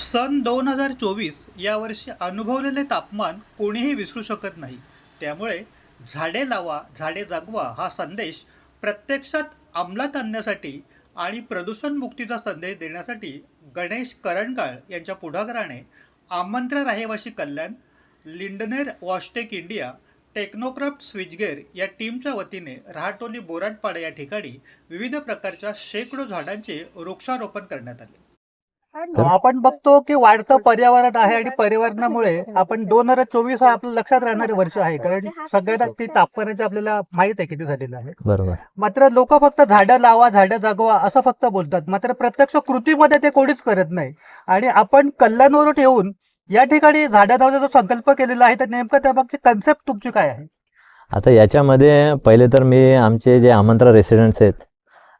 सन दोन हजार चोवीस यावर्षी अनुभवलेले तापमान कोणीही विसरू शकत नाही. त्यामुळे झाडे लावा झाडे जगवा हा संदेश प्रत्यक्षात अंमलात आणण्यासाठी आणि प्रदूषणमुक्तीचा संदेश देण्यासाठी गणेश करणकाळ यांच्या पुढाकाराने आमंत्रण रहिवासी कल्याण लिंडनेर वॉशटेक इंडिया टेक्नोक्राफ्ट स्विचगेअर या टीमच्या वतीने रहाटोली बोराटपाडा या ठिकाणी विविध प्रकारच्या शेकडो झाडांचे वृक्षारोपण करण्यात आले. आपण बघतो की वाढतं पर्यावरण आहे आणि पर्यावरणामुळे आपण दोन हजार चोवीस हा आपलं लक्षात राहणारे वर्ष आहे. कारण सगळ्यांना ती तापमानाचे आपल्याला माहीत आहे किती झालेलं आहे. बरोबर. मात्र लोक फक्त झाडं लावा झाडं जगवा असं फक्त बोलतात. मात्र प्रत्यक्ष कृतीमध्ये ते कोणीच करत नाही. आणि आपण कल्याणवरून येऊन या ठिकाणी झाडांचा जो संकल्प केलेला आहे तर नेमकं त्यामागची कन्सेप्ट तुमची काय आहे? आता याच्यामध्ये पहिले तर मी आमचे जे आमंत्रण रेसिडेंट्स आहेत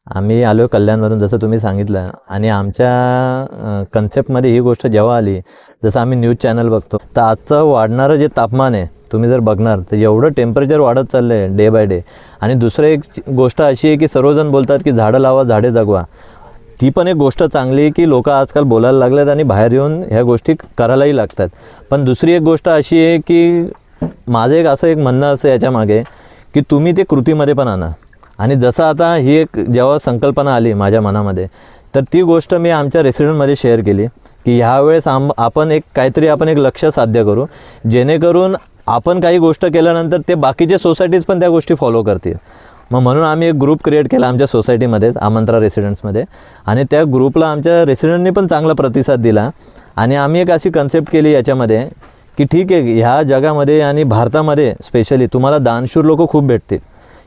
आम्ही आलो कल्याणवरून जसं तुम्ही सांगितलं. आणि आमच्या कन्सेप्टमध्ये ही गोष्ट जेव्हा आली जसं आम्ही न्यूज चॅनल बघतो तर आजचं वाढणारं जे तापमान आहे तुम्ही जर बघणार तर एवढं टेम्परेचर वाढत चाललं आहे डे बाय डे आणि दुसरं एक गोष्ट अशी आहे की सर्वजण बोलतात की झाडं लावा झाडे जगवा. ती पण एक गोष्ट चांगली आहे की लोक आजकाल बोलायला लागलेत आणि बाहेर येऊन ह्या गोष्टी करायलाही लागतात. पण दुसरी एक गोष्ट अशी आहे की माझं एक असं एक म्हणणं असं याच्यामागे की तुम्ही ते कृतीमध्ये पण आणा. आणि जसं आता ही एक जेव्हा संकल्पना आली माझ्या मनामध्ये तर ती गोष्ट मी आमच्या रेसिडेंटमध्ये शेअर केली की ह्यावेळेस आम आपण एक काहीतरी आपण एक लक्ष साध्य करू जेणेकरून आपण काही गोष्ट केल्यानंतर ते बाकीचे सोसायटीज पण त्या गोष्टी फॉलो करतील. मग म्हणून आम्ही एक ग्रुप क्रिएट केला आमच्या सोसायटीमध्ये आमंत्रा रेसिडेंट्समध्ये आणि त्या ग्रुपला आमच्या रेसिडेंटनी पण चांगला प्रतिसाद दिला आणि आम्ही एक अशी कन्सेप्ट केली याच्यामध्ये की ठीक आहे ह्या जगामध्ये आणि भारतामध्ये स्पेशली तुम्हाला दानशूर लोक खूप भेटतील.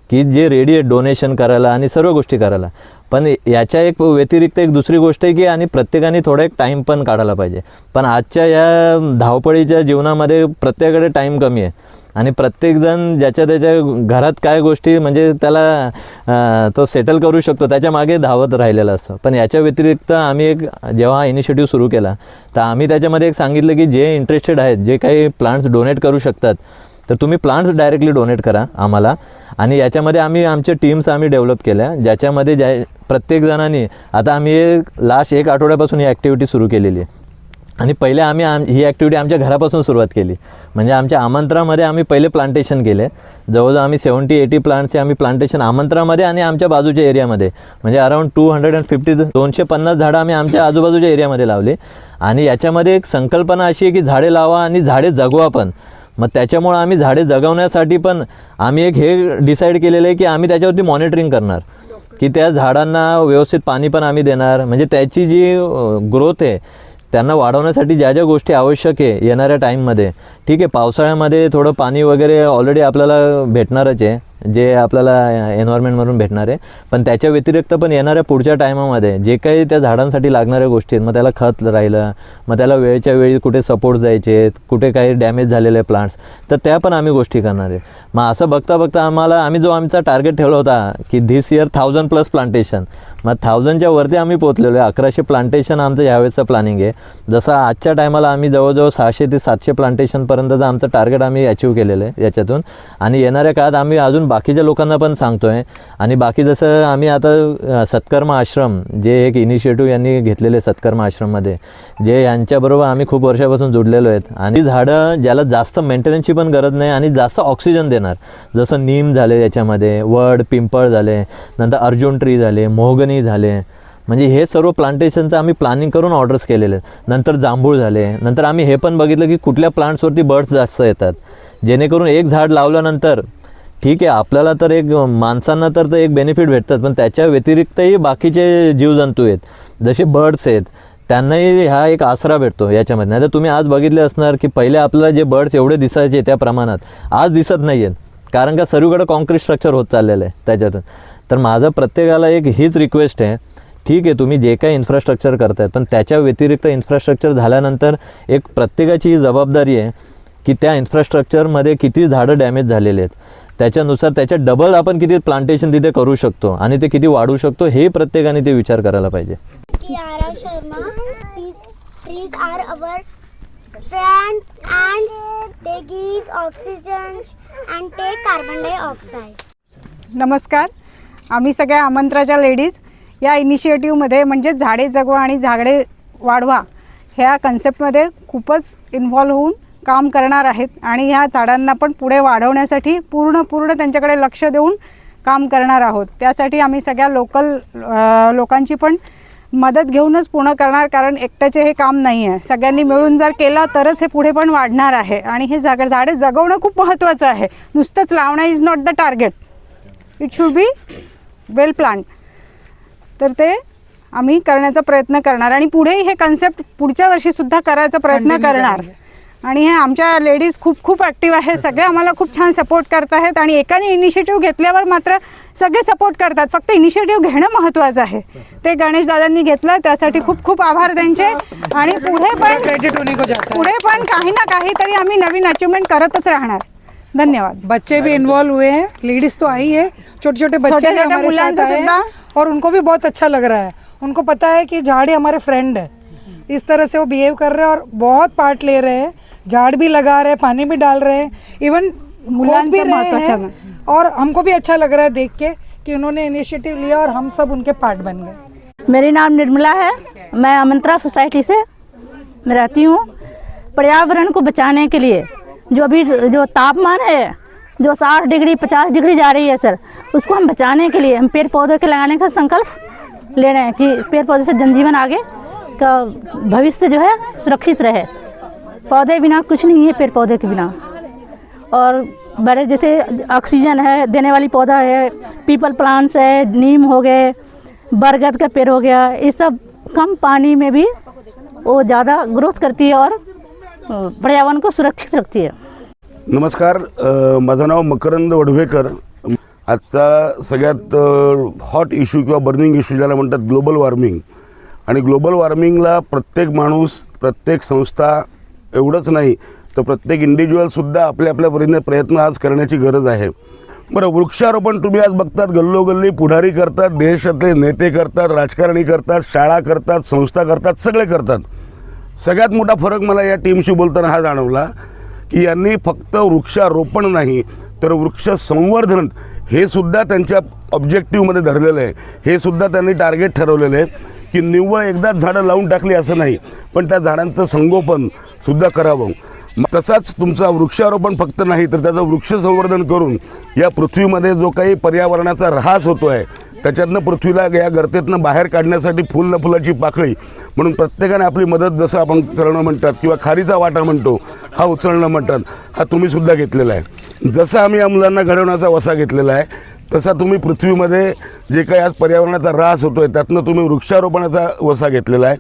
की जे रेडी डोनेशन करायला आणि सर्व गोष्टी करायला. पण याच्या एक व्यतिरिक्त एक दुसरी गोष्ट आहे की आणि प्रत्येकाने थोडा एक टाईम पण काढायला पाहिजे. पण आजच्या या धावपळीच्या जीवनामध्ये प्रत्येकाकडे टाईम कमी आहे. आणि प्रत्येकजण ज्याच्या त्याच्या घरात काय गोष्टी म्हणजे त्याला तो सेटल करू शकतो त्याच्यामागे धावत राहिलेला असतं. पण याच्या व्यतिरिक्त आम्ही एक जेव्हा हा इनिशिएटिव्ह सुरू केला तर आम्ही त्याच्यामध्ये एक सांगितलं की जे इंटरेस्टेड आहेत जे काही प्लांट्स डोनेट करू शकतात तर तुम्ही प्लांट्स डायरेक्टली डोनेट करा आम्हाला. आणि याच्यामध्ये आम्ही आमच्या टीम्स आम्ही डेव्हलप केल्या. ज्याच्यामध्ये ज्या प्रत्येक जणांनी आता आम्ही लास्ट एक आठवड्यापासून ही ॲक्टिव्हिटी सुरू केलेली आहे. आणि पहिले आम्ही आम ही ॲक्टिव्हिटी आमच्या घरापासून सुरुवात केली. म्हणजे आमच्या आमंत्रामध्ये आम्ही पहिले प्लांटेशन केले. जवळजवळ आम्ही सेवन्टी एटी प्लांटचे आम्ही प्लांटेशन आमंत्रामध्ये आणि आमच्या बाजूच्या एरियामध्ये म्हणजे around two hundred and fifty दोनशे पन्नास झाडं आम्ही आमच्या आजूबाजूच्या एरियामध्ये लावली. आणि याच्यामध्ये एक संकल्पना अशी आहे की झाडे लावा आणि झाडे जगवा पण. मग त्याच्यामुळं आम्ही झाडे जगवण्यासाठी पण आम्ही एक हे डिसाईड केलेलं आहे की आम्ही त्याच्यावरती मॉनिटरिंग करणार. की त्या झाडांना व्यवस्थित पाणी पण आम्ही देणार. म्हणजे त्याची जी ग्रोथ आहे त्यांना वाढवण्यासाठी ज्या ज्या गोष्टी आवश्यक आहे येणाऱ्या टाईममध्ये ठीक आहे पावसाळ्यामध्ये थोडं पाणी वगैरे ऑलरेडी आपल्याला भेटणारच आहे. जे आपल्याला एन्व्हायरमेंटमधून भेटणार आहे. पण त्याच्या व्यतिरिक्त पण येणाऱ्या पुढच्या टायमामध्ये जे काही त्या झाडांसाठी लागणाऱ्या गोष्टी आहेत मग त्याला खत राहिलं मग त्याला वेळच्या वेळी कुठे सपोर्ट जायचे कुठे काही डॅमेज झालेले प्लांट्स तर त्या पण आम्ही गोष्टी करणार आहे. मग असं बघता बघता आम्हाला आम्ही जो आमचा टार्गेट ठेवला होता की this year thousand plus plantation मग थाउजंडच्या वरती आम्ही पोचलेलो आहे. अकराशे प्लांटेशन आमचं यावेळेचं प्लॅनिंग आहे. जसं आजच्या टायमाला आम्ही जवळजवळ सहाशे ते सातशे प्लांटेशनपर्यंतचं आमचं टार्गेट आम्ही अचीव केलेलं आहे याच्यातून. आणि येणाऱ्या काळात आम्ही अजून बाकीच्या लोकांना पण सांगतो आहे आणि बाकी जसं आम्ही आता सत्कर्म आश्रम जे एक इनिशिएटिव्ह यांनी घेतलेले सत्कर्म आश्रममध्ये जे यांच्याबरोबर आम्ही खूप वर्षापासून जुडलेलो आहेत. आणि झाडं ज्याला जास्त मेंटेनन्सची पण गरज नाही आणि जास्त ऑक्सिजन देणार. जसं नीम झाले याच्यामध्ये वड पिंपळ झाले नंतर अर्जुन ट्री झाले मोहगनी झाले. म्हणजे हे सर्व प्लांटेशनचं आम्ही प्लॅनिंग करून ऑर्डर्स केलेले आहेत. नंतर जांभूळ झाले. नंतर आम्ही हे पण बघितलं की कुठल्या प्लांट्सवरती बर्ड्स जास्त येतात. जेणेकरून एक झाड लावल्यानंतर ठीक आहे आपल्याला तर एक माणसांना तर ते एक बेनिफिट भेटतात पण त्याच्या व्यतिरिक्तही बाकीचे जीवजंतू आहेत. जसे बर्ड्स आहेत त्यांनाही हा एक आसरा भेटतो याच्यामध्ये. नाही तर तुम्ही आज बघितले असणार की पहिले आपल्याला जे बर्ड्स एवढे दिसायचे त्या प्रमाणात आज दिसत नाही आहेत कारण का सर्वीकडे कॉन्क्रीट स्ट्रक्चर होत चाललेलं आहे त्याच्यातून. तर माझं प्रत्येकाला एक हीच रिक्वेस्ट आहे ठीक आहे तुम्ही जे काही इन्फ्रास्ट्रक्चर करतायत पण त्याच्या व्यतिरिक्त इन्फ्रास्ट्रक्चर झाल्यानंतर एक प्रत्येकाची ही जबाबदारी आहे की त्या इन्फ्रास्ट्रक्चरमध्ये किती झाडं डॅमेज झालेले आहेत. त्याच्यानुसार त्याच्या डबल आपण किती प्लांटेशन तिथे करू शकतो आणि ते किती वाढवू शकतो हे प्रत्येकाने ते विचार करायला पाहिजे Kiara Sharma. These trees are our friends and they give oxygen and take carbon dioxide. नमस्कार आम्ही सगळ्या आमंत्राच्या लेडीज या इनिशिएटिव्हमध्ये म्हणजे झाडे जगवा आणि झाडे वाढवा ह्या कन्सेप्टमध्ये खूपच इन्व्हॉल्व होऊन काम करणार आहेत आणि ह्या झाडांना पण पुढे वाढवण्यासाठी पूर्ण पूर्ण त्यांच्याकडे लक्ष देऊन काम करणार आहोत. त्यासाठी आम्ही सगळ्या लोकल लोकांची पण मदत घेऊनच पूर्ण करणार कारण एकट्याचे हे काम नाही आहे सगळ्यांनी मिळून जर केलं तरच हे पुढे पण वाढणार आहे आणि हे जागा झाडे जगवणं खूप महत्त्वाचं आहे. नुसतंच लावणं is not the target it should be well plant तर ते आम्ही करण्याचा प्रयत्न करणार आणि पुढे हे कन्सेप्ट पुढच्या वर्षीसुद्धा करायचा प्रयत्न करणार. आणि हे आमच्या लेडीज खूप खूप ॲक्टिव्ह आहे सगळे आम्हाला खूप छान सपोर्ट करत आहेत आणि एकाने इनिशिएटिव्ह घेतल्यावर मात्र सगळे सपोर्ट करतात. फक्त इनिशिएटिव्ह घेणं महत्त्वाचं आहे. ते गणेश दादांनी घेतलं त्यासाठी खूप खूप आभार त्यांचे. आणि पुढे पण पुढे पण काही ना काहीतरी आम्ही नवीन अचिव्हमेंट करतच राहणार. धन्यवाद. बच्चे भी इन्वॉल्व हुए हैं. लेडीज तो आई है. छोटे छोटे बच्चे मुलांचं. और उनको भी बहुत अच्छा लग रहा है. उनको पता है कि झाड़ी हमारे फ्रेंड है. इस तरह से वो बिहेव कर रहे हैं और बहुत पार्ट ले रहे हैं. झाड़ भी लगा रहे हैं पानी भी डाल रहे हैं इवन मुलांचं भी रहे हैं. और हमको भी अच्छा लग रहा है देख के कि उन्होंने इनिशिएटिव लिया और हम सब उनके पार्ट बन गए। मेरी नाम निर्मला है। मैं आमंत्रा सोसाइटी से मैं रहती हूँ। पर्यावरण को बचाने के लिए जो अभी जो तापमान है जो साठ डिग्री पचास डिग्री जा रही है सर उसको हम बचाने के लिए हम पेड़ पौधे के लगाने का संकल्प ले रहे हैं कि पेड़ पौधे से जनजीवन आगे का भविष्य जो है सुरक्षित रहे। पौधे बिना कुछ नहीं है पेड़ पौधे के बिना। और बड़े जैसे ऑक्सीजन है, देने वाली पौधा है, पीपल प्लांट्स है, नीम हो गए, बरगद का पेड़ हो गया, ये सब कम पानी में भी वो ज़्यादा ग्रोथ करती है और पर्यावरण को सुरक्षित रखती है। नमस्कार माझं नाव मकरंद वडवेकर आजचा सगळ्यात हॉट इश्यू किंवा बर्निंग इश्यू ज्याला म्हणतात ग्लोबल वॉर्मिंग आणि ग्लोबल वॉर्मिंगला प्रत्येक माणूस, प्रत्येक संस्था एवढंच नाही तर प्रत्येक इंडिव्हिज्युअलसुद्धा आपल्या आपल्या परीने प्रयत्न आज करण्याची गरज आहे. बरं वृक्षारोपण तुम्ही आज बघतात गल्लोगल्ली पुढारी करतात देशातले नेते करतात राजकारणी करतात शाळा करतात संस्था करतात सगळे करतात. सगळ्यात मोठा फरक मला या टीमशी बोलताना हा जाणवला की यांनी फक्त वृक्षारोपण नाही तर वृक्ष संवर्धन हे सुद्धा त्यांच्या ऑब्जेक्टिव्हमध्ये धरलेलं आहे. हे सुद्धा त्यांनी टार्गेट ठरवलेलं आहे की निव्वळ एकदाच झाडं लावून टाकली असं नाही पण त्या झाडांचं संगोपन सुद्धा करावं. तसाच तुमचा वृक्षारोपण फक्त नाही तर त्याचं वृक्ष संवर्धन करून या पृथ्वीमध्ये जो काही पर्यावरणाचा ऱ्हास होतो आहे त्याच्यातनं पृथ्वीला या गर्तेतनं बाहेर काढण्यासाठी फुल न फुलाची पाकळी म्हणून प्रत्येकाने आपली मदत जसं आपण करणं म्हणतात किंवा खारीचा वाटा म्हणतो हा उचलणं म्हणतात हा तुम्हीसुद्धा घेतलेला आहे. जसं आम्ही या मुलांना घडवण्याचा वसा घेतलेला आहे तसा तुम्ही पृथ्वीमध्ये जे काही आज पर्यावरणाचा ऱ्हास होतो आहे त्यातनं तुम्ही वृक्षारोपणाचा वसा घेतलेला आहे.